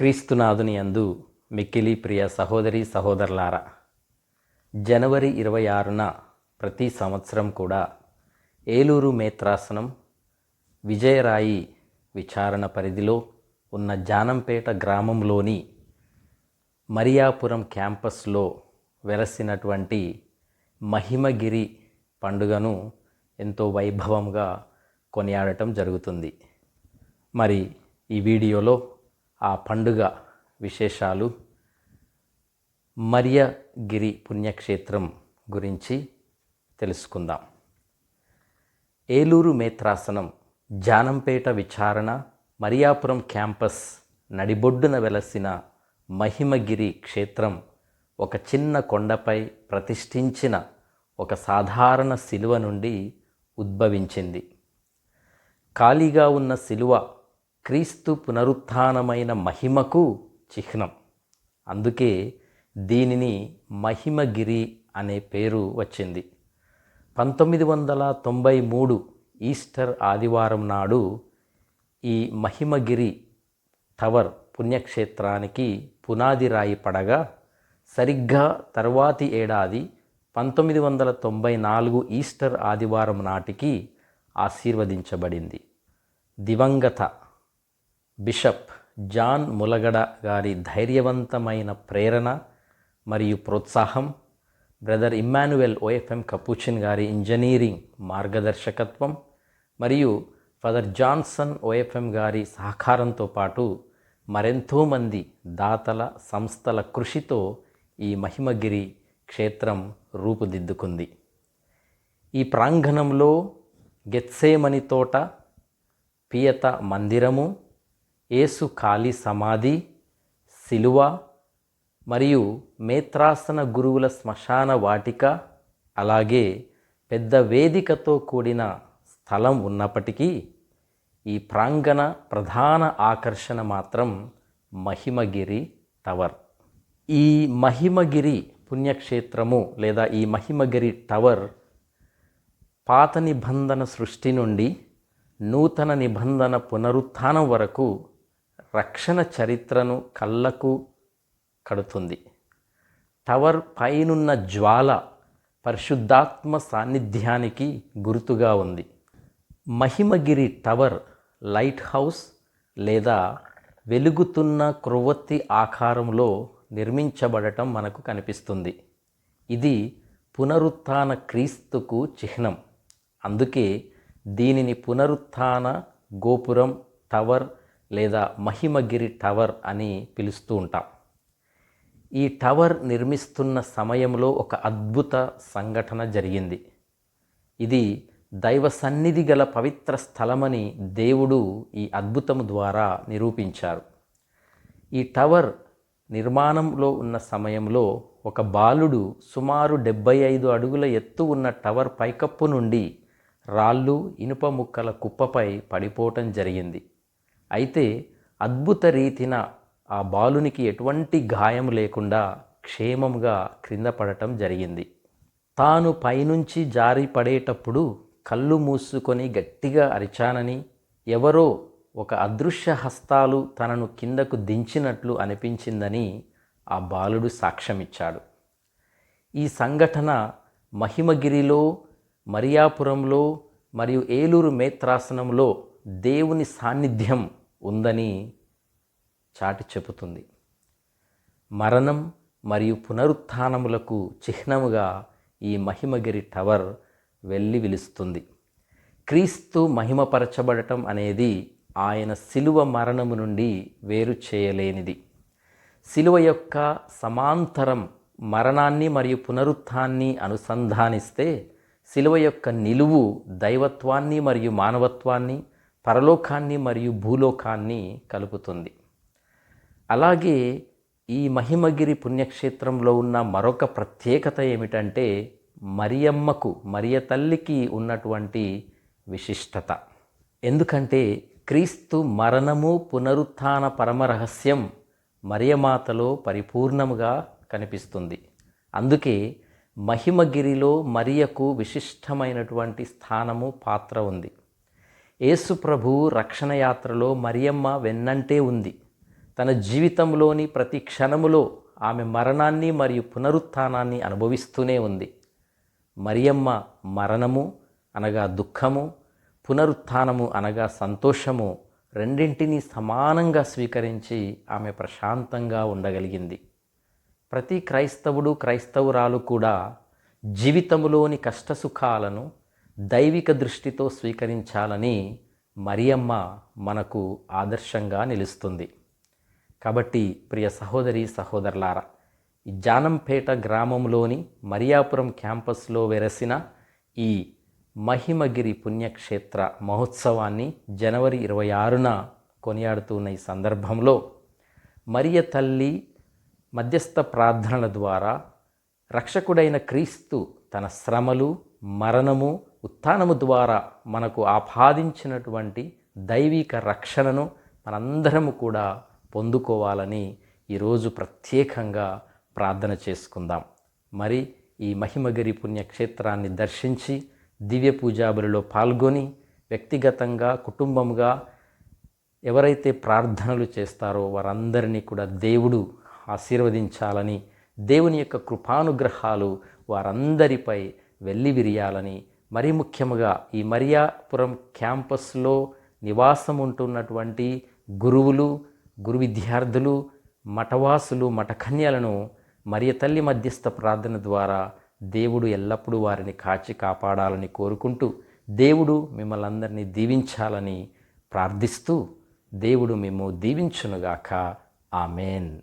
క్రీస్తునాథుని యందు మిక్కిలి ప్రియ సహోదరి సహోదరులారా జనవరి ఇరవై ఆరున ప్రతి సంవత్సరం కూడా ఏలూరు మేత్రాసనం విజయరాయి విచారణ పరిధిలో ఉన్న జానంపేట గ్రామంలోని మరియాపురం క్యాంపస్లో వెలసినటువంటి మహిమగిరి పండుగను ఎంతో వైభవంగా కొనియాడటం జరుగుతుంది. మరి ఈ వీడియోలో ఆ పండుగ విశేషాలు. మరియగిరి పుణ్యక్షేత్రం గురించి తెలుసుకుందాం. ఏలూరు మేత్రాసనం జానంపేట విచారణ మరియాపురం క్యాంపస్ నడిబొడ్డున వెలసిన మహిమగిరి క్షేత్రం ఒక చిన్న కొండపై ప్రతిష్ఠించిన ఒక సాధారణ శిలువ నుండి ఉద్భవించింది. ఖాళీగా ఉన్న శిలువ క్రీస్తు పునరుత్థానమైన మహిమకు చిహ్నం. అందుకే దీనిని మహిమగిరి అనే పేరు వచ్చింది. పంతొమ్మిది వందల తొంభై మూడు ఈస్టర్ ఆదివారం నాడు ఈ మహిమగిరి టవర్ పుణ్యక్షేత్రానికి పునాది రాయి పడగా సరిగ్గా తర్వాతి ఏడాది పంతొమ్మిది వందల తొంభై నాలుగు ఈస్టర్ ఆదివారం నాటికి ఆశీర్వదించబడింది. దివంగత బిషప్ జాన్ ములగడ గారి ధైర్యవంతమైన ప్రేరణ మరియు ప్రోత్సాహం బ్రదర్ ఇమ్మానువెల్ ఓఎఫ్ఎం కపూచిన్ గారి ఇంజనీరింగ్ మార్గదర్శకత్వం మరియు ఫాదర్ జాన్సన్ ఓఎఫ్ఎం గారి సహకారంతో పాటు మరెంతోమంది దాతల సంస్థల కృషితో ఈ మహిమగిరి క్షేత్రం రూపుదిద్దుకుంది. ఈ ప్రాంగణంలో గెత్సేమణి తోట పియత మందిరము యేసు ఖాళీ సమాధి శిలువ మరియు మేత్రాసన గురువుల శ్మశాన వాటిక అలాగే పెద్ద వేదికతో కూడిన స్థలం ఉన్నప్పటికీ ఈ ప్రాంగణ ప్రధాన ఆకర్షణ మాత్రం మహిమగిరి టవర్. ఈ మహిమగిరి పుణ్యక్షేత్రము లేదా ఈ మహిమగిరి టవర్ పాత నిబంధన సృష్టి నుండి నూతన నిబంధన పునరుత్థానం వరకు రక్షణ చరిత్రను కళ్ళకు కడుతుంది. టవర్ పైనున్న జ్వాల పరిశుద్ధాత్మ సాన్నిధ్యానికి గుర్తుగా ఉంది. మహిమగిరి టవర్ లైట్ హౌస్ లేదా వెలుగుతున్న క్రొవ్వొత్తి ఆకారంలో నిర్మించబడటం మనకు కనిపిస్తుంది. ఇది పునరుత్థాన క్రీస్తుకు చిహ్నం. అందుకే దీనిని పునరుత్న గోపురం టవర్ లేదా మహిమగిరి టవర్ అని పిలుస్తూ ఉంటాం. ఈ టవర్ నిర్మిస్తున్న సమయంలో ఒక అద్భుత సంఘటన జరిగింది. ఇది దైవ సన్నిధి గల పవిత్ర స్థలమని దేవుడు ఈ అద్భుతము ద్వారా నిరూపించారు. ఈ టవర్ నిర్మాణంలో ఉన్న సమయంలో ఒక బాలుడు సుమారు డెబ్బై ఐదు అడుగుల ఎత్తు ఉన్న టవర్ పైకప్పు నుండి రాళ్ళు ఇనుప ముక్కల కుప్పపై పడిపోవటం జరిగింది. అయితే అద్భుత రీతిన ఆ బాలునికి ఎటువంటి గాయం లేకుండా క్షేమంగా క్రింద పడటం జరిగింది. తాను పైనుంచి జారి పడేటప్పుడు కళ్ళు మూసుకొని గట్టిగా అరిచానని ఎవరో ఒక అదృశ్య హస్తాలు తనను కిందకు దించినట్లు అనిపించిందని ఆ బాలుడు సాక్ష్యమిచ్చాడు. ఈ సంఘటన మహిమగిరిలో మరియాపురంలో మరియు ఏలూరు మేత్రాసనంలో దేవుని సాన్నిధ్యం ఉందని చాటి చెబుతుంది. మరణం మరియు పునరుత్థానములకు చిహ్నముగా ఈ మహిమగిరి టవర్ వెళ్ళి విలుస్తుంది. క్రీస్తు మహిమపరచబడటం అనేది ఆయన శిలువ మరణము నుండి వేరు చేయలేనిది. శిలువ యొక్క సమాంతరం మరణాన్ని మరియు పునరుత్థాన్ని అనుసంధానిస్తే శిలువ యొక్క నిలువు దైవత్వాన్ని మరియు మానవత్వాన్ని పరలోకాన్ని మరియు భూలోకాన్ని కలుపుతుంది. అలాగే ఈ మహిమగిరి పుణ్యక్షేత్రంలో ఉన్న మరొక ప్రత్యేకత ఏమిటంటే మరియమ్మకు మరియ తల్లికి ఉన్నటువంటి విశిష్టత. ఎందుకంటే క్రీస్తు మరణము పునరుత్థాన పరమరహస్యం మరియమాతలో పరిపూర్ణముగా కనిపిస్తుంది. అందుకే మహిమగిరిలో మరియకు విశిష్టమైనటువంటి స్థానము పాత్ర ఉంది. యేసు ప్రభువు రక్షణ యాత్రలో మరియమ్మ వెన్నంటే ఉంది. తన జీవితంలోని ప్రతి క్షణములో ఆమె మరణాన్ని మరియు పునరుత్థానాన్ని అనుభవిస్తూనే ఉంది. మరియమ్మ మరణము అనగా దుఃఖము పునరుత్థానము అనగా సంతోషము రెండింటినీ సమానంగా స్వీకరించి ఆమె ప్రశాంతంగా ఉండగలిగింది. ప్రతి క్రైస్తవుడు క్రైస్తవురాలు కూడా జీవితంలోని కష్టసుఖాలను దైవిక దృష్టితో స్వీకరించాలని మరియమ్మ మనకు ఆదర్శంగా నిలుస్తుంది. కాబట్టి ప్రియ సహోదరి సహోదరులారా ఈ జానంపేట గ్రామంలోని మరియాపురం క్యాంపస్లో వెరసిన ఈ మహిమగిరి పుణ్యక్షేత్ర మహోత్సవాన్ని జనవరి ఇరవై ఆరున కొనియాడుతున్న ఈ సందర్భంలో మరియ తల్లి మధ్యస్థ ప్రార్థనల ద్వారా రక్షకుడైన క్రీస్తు తన శ్రమలు మరణము ఉత్థానము ద్వారా మనకు ఆపాదించినటువంటి దైవిక రక్షణను మనందరము కూడా పొందుకోవాలని ఈరోజు ప్రత్యేకంగా ప్రార్థన చేసుకుందాం. మరి ఈ మహిమగిరి పుణ్యక్షేత్రాన్ని దర్శించి దివ్య పూజాబలిలో పాల్గొని వ్యక్తిగతంగా కుటుంబంగా ఎవరైతే ప్రార్థనలు చేస్తారో వారందరినీ కూడా దేవుడు ఆశీర్వదించాలని దేవుని యొక్క కృపానుగ్రహాలు వారందరిపై వెళ్ళి విరియాలని మరీ ముఖ్యముగా ఈ మరియాపురం క్యాంపస్లో నివాసం ఉంటున్నటువంటి గురువులు గురు విద్యార్థులు మఠవాసులు మఠకన్యలను మరియ తల్లి మధ్యస్థ ప్రార్థన ద్వారా దేవుడు ఎల్లప్పుడూ వారిని కాచి కాపాడాలని కోరుకుంటూ దేవుడు మిమ్మల్ని అందరినీ దీవించాలని ప్రార్థిస్తూ దేవుడు మేము దీవించునుగాక. ఆమెన్.